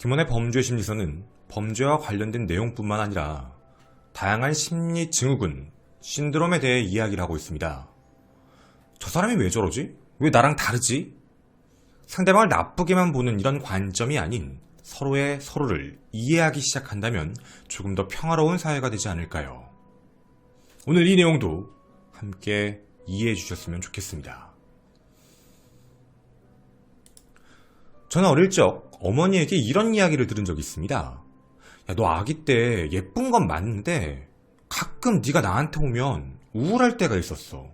김원의 범죄 심리서는 범죄와 관련된 내용뿐만 아니라 다양한 심리 증후군, 신드롬에 대해 이야기를 하고 있습니다. 저 사람이 왜 저러지? 왜 나랑 다르지? 상대방을 나쁘게만 보는 이런 관점이 아닌 서로의 서로를 이해하기 시작한다면 조금 더 평화로운 사회가 되지 않을까요? 오늘 이 내용도 함께 이해해 주셨으면 좋겠습니다. 저는 어릴 적 어머니에게 이런 이야기를 들은 적이 있습니다. 야, 너 아기 때 예쁜 건 맞는데 가끔 네가 나한테 오면 우울할 때가 있었어.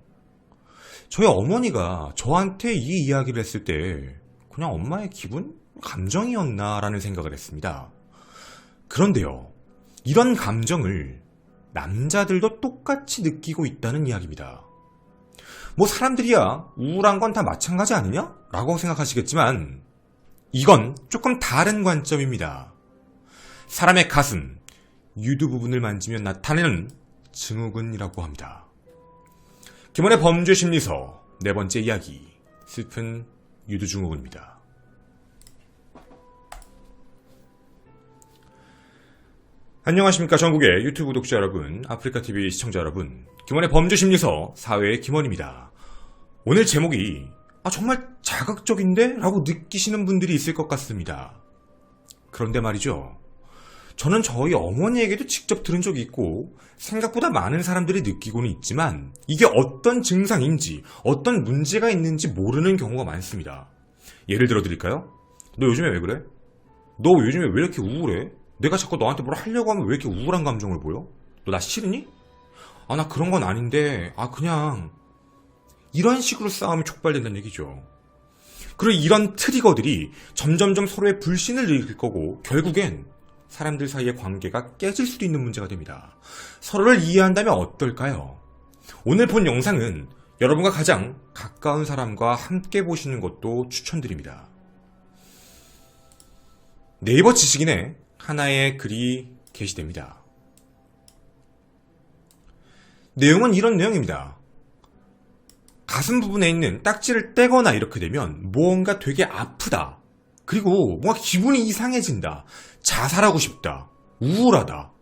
저희 어머니가 저한테 이 이야기를 했을 때 그냥 엄마의 기분? 감정이었나라는 생각을 했습니다. 그런데요, 이런 감정을 남자들도 똑같이 느끼고 있다는 이야기입니다. 뭐 사람들이야 우울한 건 다 마찬가지 아니냐? 라고 생각하시겠지만 이건 조금 다른 관점입니다. 사람의 가슴, 유두 부분을 만지면 나타내는 증후군이라고 합니다. 김원의 범죄 심리서 네 번째 이야기 슬픈 유두 증후군입니다. 안녕하십니까 전국의 유튜브 구독자 여러분, 아프리카TV 시청자 여러분, 김원의 범죄 심리서 4회의 김원입니다. 오늘 제목이 아 정말 자극적인데? 라고 느끼시는 분들이 있을 것 같습니다. 그런데 말이죠. 저는 저희 어머니에게도 직접 들은 적이 있고 생각보다 많은 사람들이 느끼고는 있지만 이게 어떤 증상인지 어떤 문제가 있는지 모르는 경우가 많습니다. 예를 들어 드릴까요? 너 요즘에 왜 그래? 너 요즘에 왜 이렇게 우울해? 내가 자꾸 너한테 뭘 하려고 하면 왜 이렇게 우울한 감정을 보여? 너 나 싫으니? 아 나 그런 건 아닌데 아 그냥 이런 식으로 싸움이 촉발된다는 얘기죠. 그리고 이런 트리거들이 점점점 서로의 불신을 일으킬 거고 결국엔 사람들 사이의 관계가 깨질 수도 있는 문제가 됩니다. 서로를 이해한다면 어떨까요? 오늘 본 영상은 여러분과 가장 가까운 사람과 함께 보시는 것도 추천드립니다. 네이버 지식인에 하나의 글이 게시됩니다. 내용은 이런 내용입니다. 가슴 부분에 있는 딱지를 떼거나 이렇게 되면 무언가 되게 아프다. 그리고 뭔가 기분이 이상해진다. 자살하고 싶다. 우울하다.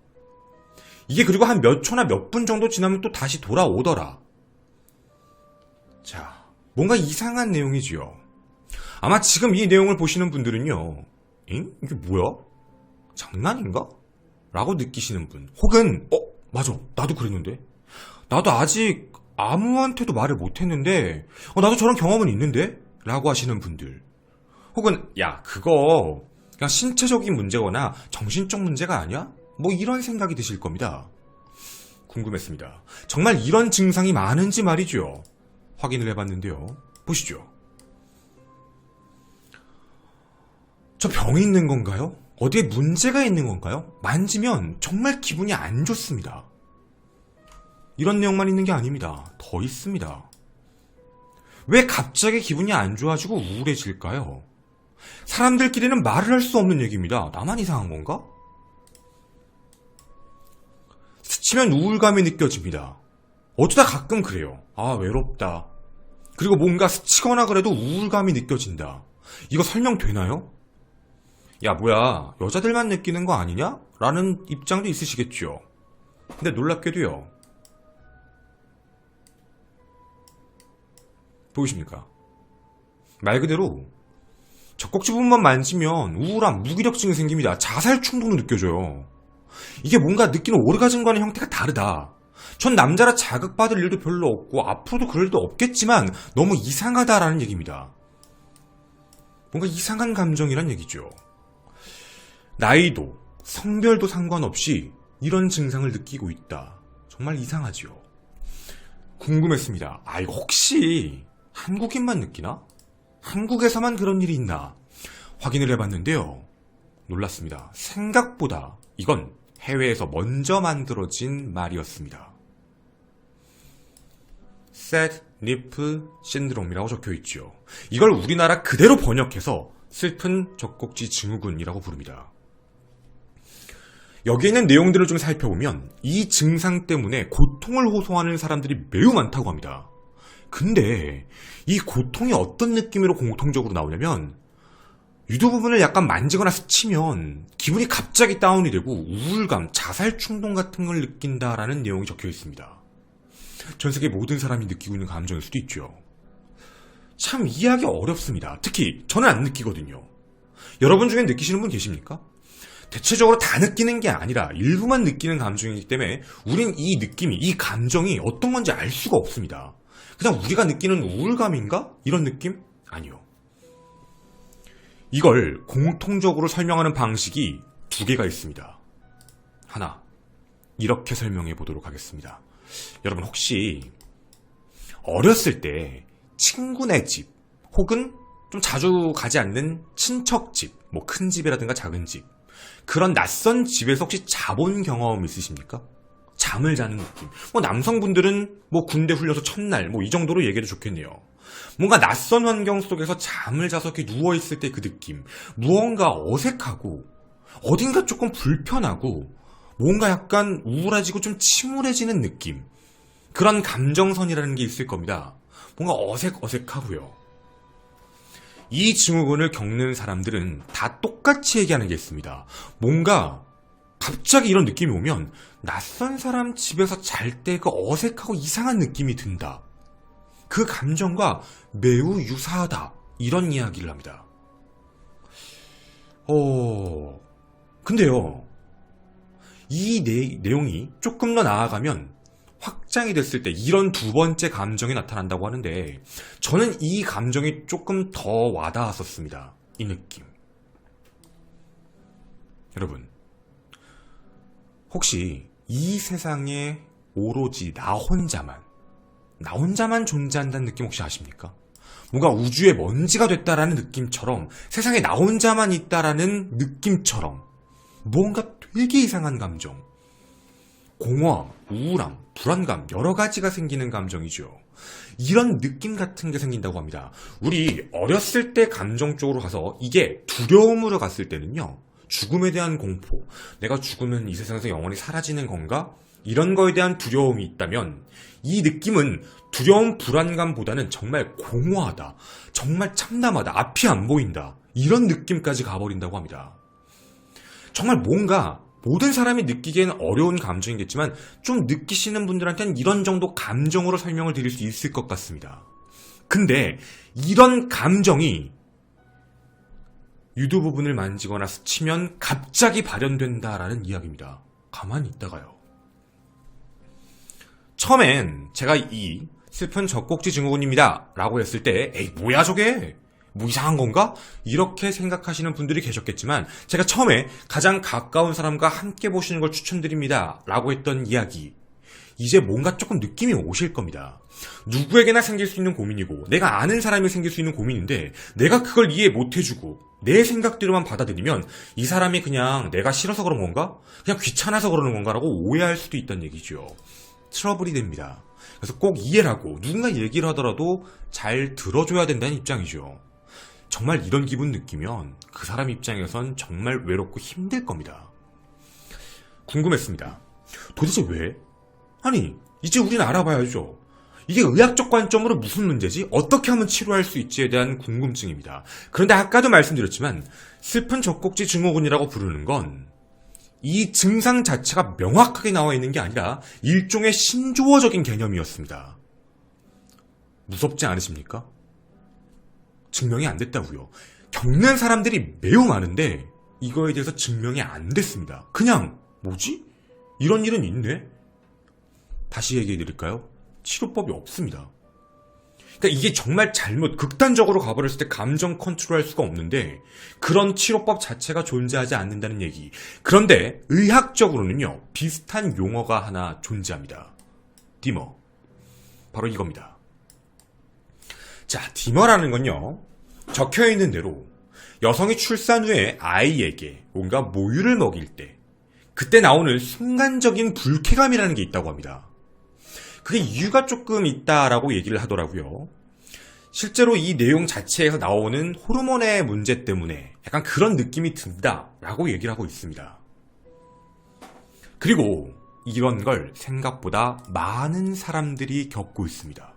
이게 그리고 한 몇 초나 몇 분 정도 지나면 또 다시 돌아오더라. 자, 뭔가 이상한 내용이지요. 아마 지금 이 내용을 보시는 분들은요, 잉? 이게 뭐야? 장난인가? 라고 느끼시는 분. 혹은, 어, 맞아. 나도 그랬는데. 나도 아직 아무한테도 말을 못했는데, 어, 나도 저런 경험은 있는데? 라고 하시는 분들. 혹은, 야, 그거, 그냥 신체적인 문제거나 정신적 문제가 아니야? 뭐 이런 생각이 드실 겁니다. 궁금했습니다. 정말 이런 증상이 많은지 말이죠. 확인을 해봤는데요. 보시죠. 저 병이 있는 건가요? 어디에 문제가 있는 건가요? 만지면 정말 기분이 안 좋습니다. 이런 내용만 있는 게 아닙니다. 더 있습니다. 왜 갑자기 기분이 안 좋아지고 우울해질까요? 사람들끼리는 말을 할 수 없는 얘기입니다. 나만 이상한 건가? 스치면 우울감이 느껴집니다. 어쩌다 가끔 그래요. 아, 외롭다. 그리고 뭔가 스치거나 그래도 우울감이 느껴진다. 이거 설명되나요? 야, 뭐야, 여자들만 느끼는 거 아니냐? 라는 입장도 있으시겠죠. 근데 놀랍게도요. 보이십니까? 말 그대로 젖꼭지 부분만 만지면 우울함, 무기력증이 생깁니다. 자살 충동도 느껴져요. 이게 뭔가 느끼는 오르가즘과는 형태가 다르다. 전 남자라 자극받을 일도 별로 없고 앞으로도 그럴 일도 없겠지만 너무 이상하다라는 얘기입니다. 뭔가 이상한 감정이란 얘기죠. 나이도 성별도 상관없이 이런 증상을 느끼고 있다. 정말 이상하지요. 궁금했습니다. 아, 이거 혹시 한국인만 느끼나? 한국에서만 그런 일이 있나? 확인을 해봤는데요. 놀랐습니다. 생각보다 이건 해외에서 먼저 만들어진 말이었습니다. sad nipple syndrome이라고 적혀 있죠. 이걸 우리나라 그대로 번역해서 슬픈 젖꼭지 증후군이라고 부릅니다. 여기에 있는 내용들을 좀 살펴보면 이 증상 때문에 고통을 호소하는 사람들이 매우 많다고 합니다. 근데 이 고통이 어떤 느낌으로 공통적으로 나오냐면 유도 부분을 약간 만지거나 스치면 기분이 갑자기 다운이 되고 우울감, 자살 충동 같은 걸 느낀다라는 내용이 적혀 있습니다. 전 세계 모든 사람이 느끼고 있는 감정일 수도 있죠. 참 이해하기 어렵습니다. 특히 저는 안 느끼거든요. 여러분 중에 느끼시는 분 계십니까? 대체적으로 다 느끼는 게 아니라 일부만 느끼는 감정이기 때문에 우린 이 느낌이, 이 감정이 어떤 건지 알 수가 없습니다. 그냥 우리가 느끼는 우울감인가? 이런 느낌? 아니요. 이걸 공통적으로 설명하는 방식이 두 개가 있습니다. 하나, 이렇게 설명해 보도록 하겠습니다. 여러분 혹시 어렸을 때 친구네 집 혹은 좀 자주 가지 않는 친척 집, 뭐 큰 집이라든가 작은 집 그런 낯선 집에서 혹시 자본 경험 있으십니까? 잠을 자는 느낌. 뭐 남성분들은 뭐 군대 훈련소 첫날 뭐 이 정도로 얘기해도 좋겠네요. 뭔가 낯선 환경 속에서 잠을 자서 이렇게 누워 있을 때 그 느낌. 무언가 어색하고 어딘가 조금 불편하고 뭔가 약간 우울해지고 좀 침울해지는 느낌. 그런 감정선이라는 게 있을 겁니다. 뭔가 어색 어색하고요. 이 증후군을 겪는 사람들은 다 똑같이 얘기하는 게 있습니다. 뭔가 갑자기 이런 느낌이 오면 낯선 사람 집에서 잘 때 그 어색하고 이상한 느낌이 든다. 그 감정과 매우 유사하다. 이런 이야기를 합니다. 어, 근데요. 이 내, 내용이 조금 더 나아가면 확장이 됐을 때 이런 두 번째 감정이 나타난다고 하는데 저는 이 감정이 조금 더 와닿았었습니다. 이 느낌. 여러분, 혹시 이 세상에 오로지 나 혼자만, 나 혼자만 존재한다는 느낌 혹시 아십니까? 뭔가 우주의 먼지가 됐다라는 느낌처럼 세상에 나 혼자만 있다라는 느낌처럼 뭔가 되게 이상한 감정. 공허함, 우울함, 불안감, 여러 가지가 생기는 감정이죠. 이런 느낌 같은 게 생긴다고 합니다. 우리 어렸을 때 감정 쪽으로 가서 이게 두려움으로 갔을 때는요. 죽음에 대한 공포, 내가 죽으면 이 세상에서 영원히 사라지는 건가? 이런 거에 대한 두려움이 있다면 이 느낌은 두려움, 불안감보다는 정말 공허하다. 정말 참담하다. 앞이 안 보인다. 이런 느낌까지 가버린다고 합니다. 정말 뭔가 모든 사람이 느끼기에는 어려운 감정이겠지만 좀 느끼시는 분들한테는 이런 정도 감정으로 설명을 드릴 수 있을 것 같습니다. 근데 이런 감정이 유도 부분을 만지거나 스치면 갑자기 발현된다라는 이야기입니다. 가만히 있다가요. 처음엔 제가 이 슬픈 젖꼭지 증후군입니다. 라고 했을 때, 에이, 뭐야, 저게? 뭐 이상한 건가? 이렇게 생각하시는 분들이 계셨겠지만, 제가 처음에 가장 가까운 사람과 함께 보시는 걸 추천드립니다. 라고 했던 이야기. 이제 뭔가 조금 느낌이 오실 겁니다. 누구에게나 생길 수 있는 고민이고, 내가 아는 사람이 생길 수 있는 고민인데, 내가 그걸 이해 못 해주고, 내 생각대로만 받아들이면, 이 사람이 그냥 내가 싫어서 그런 건가? 그냥 귀찮아서 그러는 건가라고 오해할 수도 있다는 얘기죠. 트러블이 됩니다. 그래서 꼭 이해를 하고 누군가 얘기를 하더라도 잘 들어줘야 된다는 입장이죠. 정말 이런 기분 느끼면 그 사람 입장에선 정말 외롭고 힘들 겁니다. 궁금했습니다. 도대체 왜? 아니, 이제 우린 알아봐야죠. 이게 의학적 관점으로 무슨 문제지? 어떻게 하면 치료할 수 있지에 대한 궁금증입니다. 그런데 아까도 말씀드렸지만 슬픈 젖꼭지 증후군이라고 부르는 건 이 증상 자체가 명확하게 나와 있는 게 아니라 일종의 신조어적인 개념이었습니다. 무섭지 않으십니까? 증명이 안 됐다고요. 겪는 사람들이 매우 많은데 이거에 대해서 증명이 안 됐습니다. 그냥 뭐지? 이런 일은 있네? 다시 얘기해 드릴까요? 치료법이 없습니다. 그러니까 이게 정말 잘못 극단적으로 가버렸을 때 감정 컨트롤할 수가 없는데 그런 치료법 자체가 존재하지 않는다는 얘기. 그런데 의학적으로는요 비슷한 용어가 하나 존재합니다. 디머. 바로 이겁니다. 자, 디머라는 건요 적혀 있는 대로 여성이 출산 후에 아이에게 뭔가 모유를 먹일 때 그때 나오는 순간적인 불쾌감이라는 게 있다고 합니다. 그게 이유가 조금 있다라고 얘기를 하더라고요. 실제로 이 내용 자체에서 나오는 호르몬의 문제 때문에 약간 그런 느낌이 든다라고 얘기를 하고 있습니다. 그리고 이런 걸 생각보다 많은 사람들이 겪고 있습니다.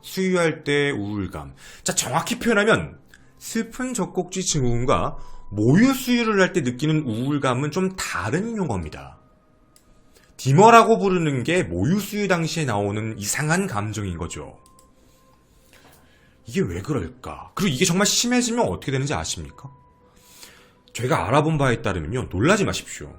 수유할 때 우울감. 자, 정확히 표현하면 슬픈 젖꼭지 증후군과 모유 수유를 할 때 느끼는 우울감은 좀 다른 용어입니다. 디머라고 부르는 게 모유 수유 당시에 나오는 이상한 감정인 거죠. 이게 왜 그럴까? 그리고 이게 정말 심해지면 어떻게 되는지 아십니까? 제가 알아본 바에 따르면요, 놀라지 마십시오.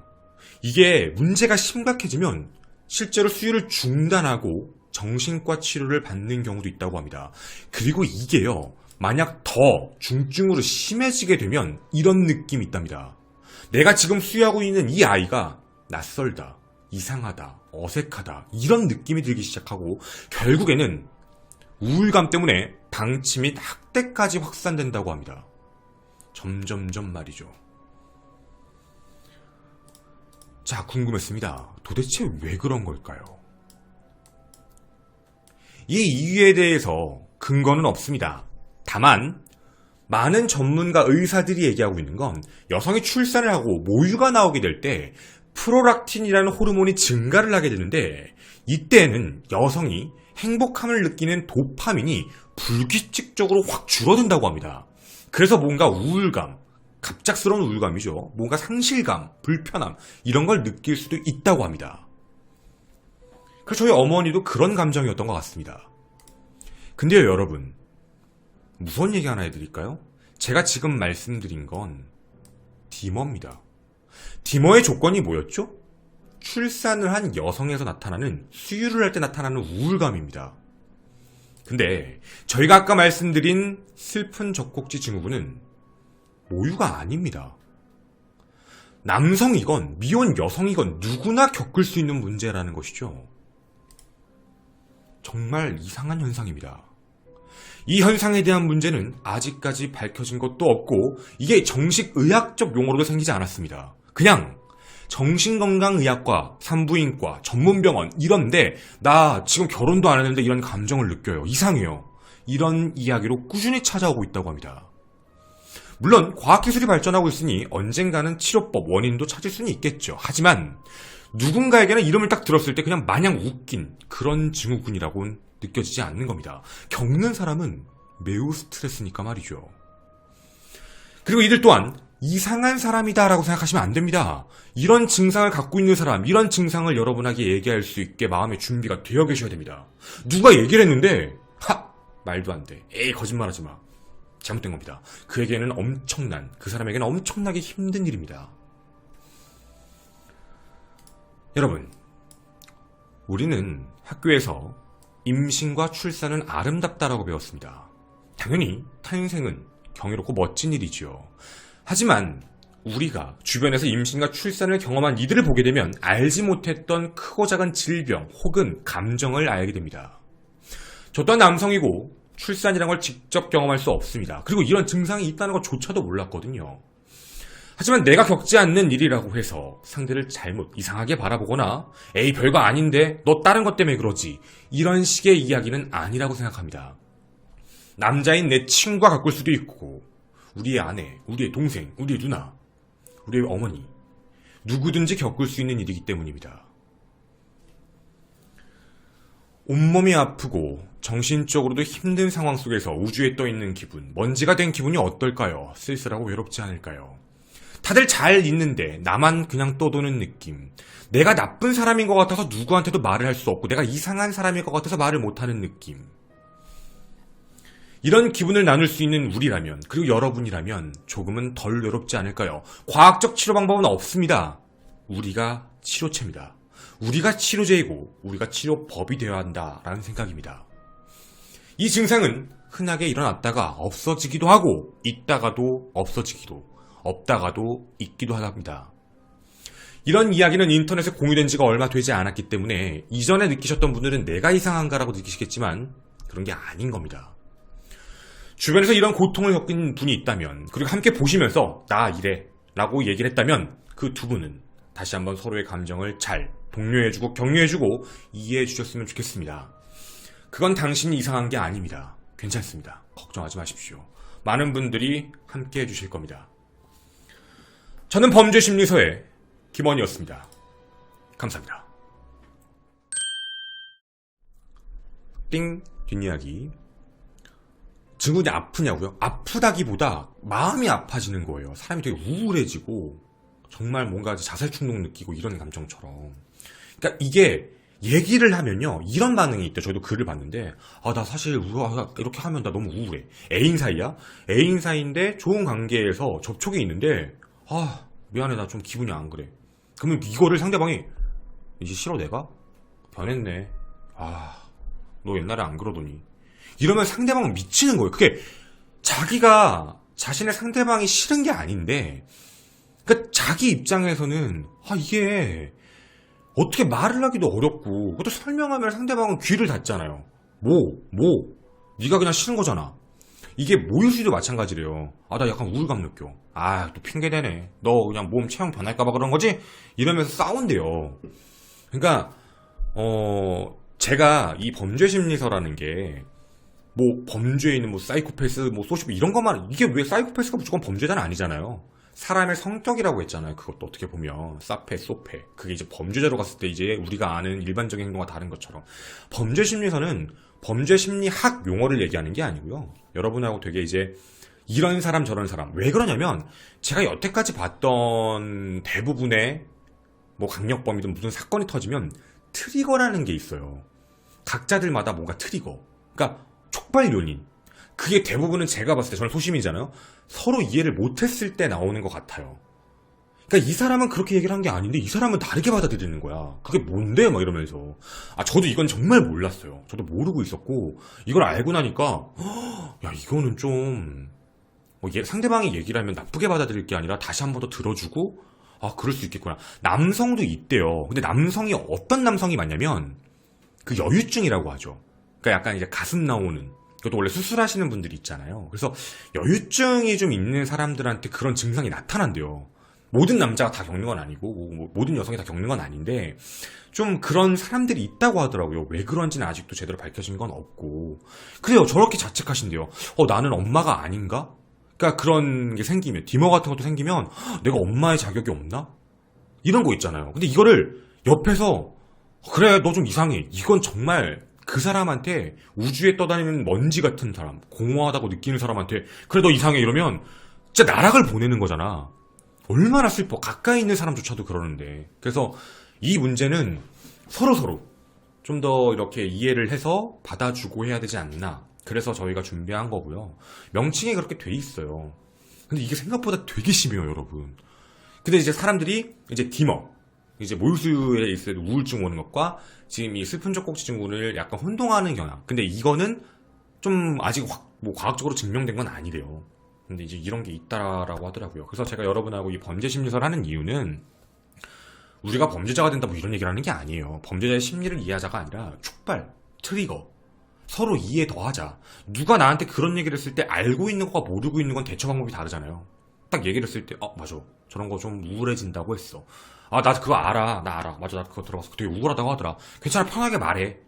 이게 문제가 심각해지면 실제로 수유를 중단하고 정신과 치료를 받는 경우도 있다고 합니다. 그리고 이게요, 만약 더 중증으로 심해지게 되면 이런 느낌이 있답니다. 내가 지금 수유하고 있는 이 아이가 낯설다, 이상하다, 어색하다, 이런 느낌이 들기 시작하고 결국에는 우울감 때문에 방치 및 학대까지 확산된다고 합니다. 점점점 말이죠. 자, 궁금했습니다. 도대체 왜 그런 걸까요? 이 이유에 대해서 근거는 없습니다. 다만, 많은 전문가 의사들이 얘기하고 있는 건 여성이 출산을 하고 모유가 나오게 될 때 프로락틴이라는 호르몬이 증가를 하게 되는데 이때는 여성이 행복함을 느끼는 도파민이 불규칙적으로 확 줄어든다고 합니다. 그래서 뭔가 우울감, 갑작스러운 우울감이죠. 뭔가 상실감, 불편함 이런 걸 느낄 수도 있다고 합니다. 그래서 저희 어머니도 그런 감정이었던 것 같습니다. 근데요, 여러분. 무슨 얘기 하나 해드릴까요? 제가 지금 말씀드린 건 디머입니다. 디머의 조건이 뭐였죠? 출산을 한 여성에서 나타나는 수유를 할 때 나타나는 우울감입니다. 근데 저희가 아까 말씀드린 슬픈 젖꼭지 증후군은 모유가 아닙니다. 남성이건 미혼 여성이건 누구나 겪을 수 있는 문제라는 것이죠. 정말 이상한 현상입니다. 이 현상에 대한 문제는 아직까지 밝혀진 것도 없고 이게 정식 의학적 용어로도 생기지 않았습니다. 그냥 정신건강의학과, 산부인과, 전문병원 이런데 나 지금 결혼도 안 했는데 이런 감정을 느껴요. 이상해요. 이런 이야기로 꾸준히 찾아오고 있다고 합니다. 물론 과학기술이 발전하고 있으니 언젠가는 치료법, 원인도 찾을 수는 있겠죠. 하지만 누군가에게는 이름을 딱 들었을 때 그냥 마냥 웃긴 그런 증후군이라고는 느껴지지 않는 겁니다. 겪는 사람은 매우 스트레스니까 말이죠. 그리고 이들 또한 이상한 사람이다라고 생각하시면 안 됩니다. 이런 증상을 갖고 있는 사람, 이런 증상을 여러분에게 얘기할 수 있게 마음의 준비가 되어 계셔야 됩니다. 누가 얘기를 했는데, 하! 말도 안 돼. 에이, 거짓말 하지 마. 잘못된 겁니다. 그에게는 엄청난, 그 사람에게는 엄청나게 힘든 일입니다. 여러분, 우리는 학교에서 임신과 출산은 아름답다라고 배웠습니다. 당연히 탄생은 경이롭고 멋진 일이지요. 하지만 우리가 주변에서 임신과 출산을 경험한 이들을 보게 되면 알지 못했던 크고 작은 질병 혹은 감정을 알게 됩니다. 저 또한 남성이고 출산이란 걸 직접 경험할 수 없습니다. 그리고 이런 증상이 있다는 것조차도 몰랐거든요. 하지만 내가 겪지 않는 일이라고 해서 상대를 잘못 이상하게 바라보거나 에이 별거 아닌데 너 다른 것 때문에 그러지 이런 식의 이야기는 아니라고 생각합니다. 남자인 내 친구가 가꿀 수도 있고 우리의 아내, 우리의 동생, 우리의 누나, 우리의 어머니 누구든지 겪을 수 있는 일이기 때문입니다. 온몸이 아프고 정신적으로도 힘든 상황 속에서 우주에 떠 있는 기분, 먼지가 된 기분이 어떨까요? 쓸쓸하고 외롭지 않을까요? 다들 잘 있는데 나만 그냥 떠도는 느낌. 내가 나쁜 사람인 것 같아서 누구한테도 말을 할 수 없고 내가 이상한 사람인 것 같아서 말을 못하는 느낌. 이런 기분을 나눌 수 있는 우리라면 그리고 여러분이라면 조금은 덜 외롭지 않을까요? 과학적 치료 방법은 없습니다. 우리가 치료체입니다. 우리가 치료제이고 우리가 치료법이 되어야 한다라는 생각입니다. 이 증상은 흔하게 일어났다가 없어지기도 하고 있다가도 없어지기도 없다가도 있기도 합니다. 이런 이야기는 인터넷에 공유된 지가 얼마 되지 않았기 때문에 이전에 느끼셨던 분들은 내가 이상한가라고 느끼시겠지만 그런 게 아닌 겁니다. 주변에서 이런 고통을 겪은 분이 있다면 그리고 함께 보시면서 나 이래 라고 얘기를 했다면 그 두 분은 다시 한번 서로의 감정을 잘 독려해주고 격려해주고 이해해 주셨으면 좋겠습니다. 그건 당신이 이상한 게 아닙니다. 괜찮습니다. 걱정하지 마십시오. 많은 분들이 함께 해주실 겁니다. 저는 범죄심리서의 김원이었습니다. 감사합니다. 띵 뒷이야기 증후군이 아프냐고요? 아프다기보다 마음이 아파지는 거예요. 사람이 되게 우울해지고 정말 뭔가 자살 충동 느끼고 이런 감정처럼. 그러니까 이게 얘기를 하면요 이런 반응이 있대. 저도 글을 봤는데 아 나 사실 우와 이렇게 하면 나 너무 우울해. 애인 사이야? 애인 사이인데 좋은 관계에서 접촉이 있는데 아 미안해 나 좀 기분이 안 그래. 그러면 이거를 상대방이 이제 싫어 내가 변했네. 아 너 옛날에 안 그러더니 이러면 상대방은 미치는 거예요. 그게 자기가 자신의 상대방이 싫은 게 아닌데, 그러니까 자기 입장에서는 아 이게 어떻게 말을 하기도 어렵고, 그것도 설명하면 상대방은 귀를 닫잖아요. 뭐, 뭐, 네가 그냥 싫은 거잖아. 이게 모유수도 마찬가지래요. 아 나 약간 우울감 느껴. 아 또 핑계 대네. 너 그냥 몸 체형 변할까봐 그런 거지? 이러면서 싸운대요. 그러니까 어 제가 이 범죄 심리서라는 게 뭐 범죄에 있는 뭐 사이코패스 뭐 소시오 이런 것만 이게 왜 사이코패스가 무조건 범죄자는 아니잖아요. 사람의 성격이라고 했잖아요. 그것도 어떻게 보면 사페 소페 그게 이제 범죄자로 갔을 때 이제 우리가 아는 일반적인 행동과 다른 것처럼 범죄 심리서는 범죄 심리학 용어를 얘기하는 게 아니고요. 여러분하고 되게 이제 이런 사람 저런 사람 왜 그러냐면 제가 여태까지 봤던 대부분의 뭐 강력범이든 무슨 사건이 터지면 트리거라는 게 있어요. 각자들마다 뭔가 트리거. 그러니까 촉발 요인. 그게 대부분은 제가 봤을 때 저는 소심이잖아요. 서로 이해를 못했을 때 나오는 것 같아요. 그러니까 이 사람은 그렇게 얘기를 한 게 아닌데 이 사람은 다르게 받아들이는 거야. 그게 뭔데? 막 이러면서. 아 저도 이건 정말 몰랐어요. 저도 모르고 있었고 이걸 알고 나니까 "허, 야 이거는 좀 뭐, 얘- 상대방이 얘기를 하면 나쁘게 받아들일 게 아니라 다시 한 번 더 들어주고 아 그럴 수 있겠구나. 남성도 있대요. 근데 남성이 어떤 남성이 많냐면 그 여유증이라고 하죠. 그러니까 약간 이제 가슴 나오는 그것도 원래 수술하시는 분들이 있잖아요. 그래서 여유증이 좀 있는 사람들한테 그런 증상이 나타난대요. 모든 남자가 다 겪는 건 아니고 뭐- 뭐 모든 여성이 다 겪는 건 아닌데 좀 그런 사람들이 있다고 하더라고요. 왜 그런지는 아직도 제대로 밝혀진 건 없고 그래요. 저렇게 자책하신대요. 어 나는 엄마가 아닌가? 그러니까 그런 게 생기면 디머 같은 것도 생기면 "헉, 내가 엄마의 자격이 없나? 이런 거 있잖아요. 근데 이거를 옆에서 그래 너 좀 이상해. 이건 정말 그 사람한테 우주에 떠다니는 먼지 같은 사람, 공허하다고 느끼는 사람한테 그래 너 이상해 이러면 진짜 나락을 보내는 거잖아. 얼마나 슬퍼. 가까이 있는 사람조차도 그러는데. 그래서 이 문제는 서로 서로 좀 더 이렇게 이해를 해서 받아주고 해야 되지 않나. 그래서 저희가 준비한 거고요. 명칭에 그렇게 돼 있어요. 근데 이게 생각보다 되게 심해요, 여러분. 근데 이제 사람들이 이제 디머, 이제 모유수유에 있을 때 우울증 오는 것과 지금 이 슬픈 젖꼭지 증후군을 약간 혼동하는 경향. 근데 이거는 좀 아직 확, 뭐 과학적으로 증명된 건 아니래요. 근데 이제 이런 게 있다라고 하더라고요. 그래서 제가 여러분하고 이 범죄 심리설 하는 이유는 우리가 범죄자가 된다 뭐 이런 얘기를 하는 게 아니에요. 범죄자의 심리를 이해하자가 아니라 촉발, 트리거, 서로 이해 더 하자. 누가 나한테 그런 얘기를 했을 때 알고 있는 것과 모르고 있는 건 대처 방법이 다르잖아요. 딱 얘기를 했을 때, 어, 맞아. 저런 거 좀 우울해진다고 했어. 아, 나 그거 알아. 나 알아. 맞아. 나 그거 들어봤어. 되게 우울하다고 하더라. 괜찮아. 편하게 말해.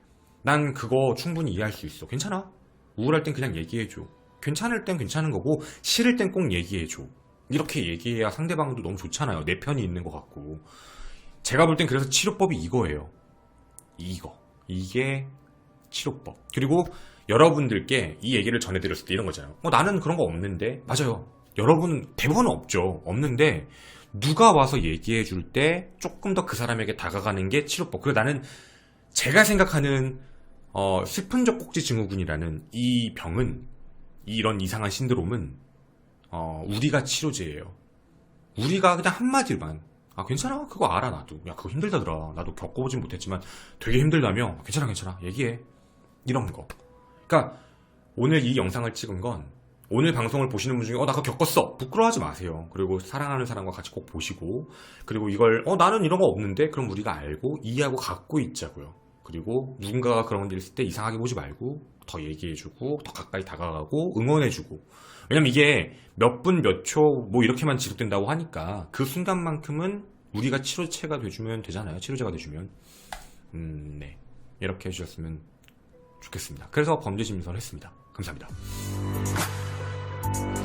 난 그거 충분히 이해할 수 있어. 괜찮아. 우울할 땐 그냥 얘기해줘. 괜찮을 땐 괜찮은 거고, 싫을 땐 꼭 얘기해줘. 이렇게 얘기해야 상대방도 너무 좋잖아요. 내 편이 있는 것 같고. 제가 볼 땐 그래서 치료법이 이거예요. 이거. 이게 치료법. 그리고 여러분들께 이 얘기를 전해드렸을 때 이런 거잖아요. 어, 나는 그런 거 없는데. 맞아요. 여러분, 대부분은 없죠. 없는데, 누가 와서 얘기해 줄 때 조금 더 그 사람에게 다가가는 게 치료법. 그리고 나는 제가 생각하는, 어, 슬픈 젖꼭지 증후군이라는 이 병은, 이런 이상한 신드롬은, 어, 우리가 치료제예요. 우리가 그냥 한마디만, 아, 괜찮아. 그거 알아, 나도. 야, 그거 힘들다더라. 나도 겪어보진 못했지만 되게 힘들다며. 괜찮아, 괜찮아. 얘기해. 이런 거. 그러니까 오늘 이 영상을 찍은 건 오늘 방송을 보시는 분 중에 어 나 그거 겪었어. 부끄러워하지 마세요. 그리고 사랑하는 사람과 같이 꼭 보시고 그리고 이걸 어 나는 이런 거 없는데? 그럼 우리가 알고 이해하고 갖고 있자고요. 그리고 누군가가 그런 일 있을 때 이상하게 보지 말고 더 얘기해주고 더 가까이 다가가고 응원해주고. 왜냐면 이게 몇 분 몇 초 뭐 이렇게만 지속된다고 하니까 그 순간만큼은 우리가 치료체가 돼주면 되잖아요. 치료제가 돼주면. 음네. 이렇게 해주셨으면 좋겠습니다. 그래서 범죄심리설을 했습니다. 감사합니다. you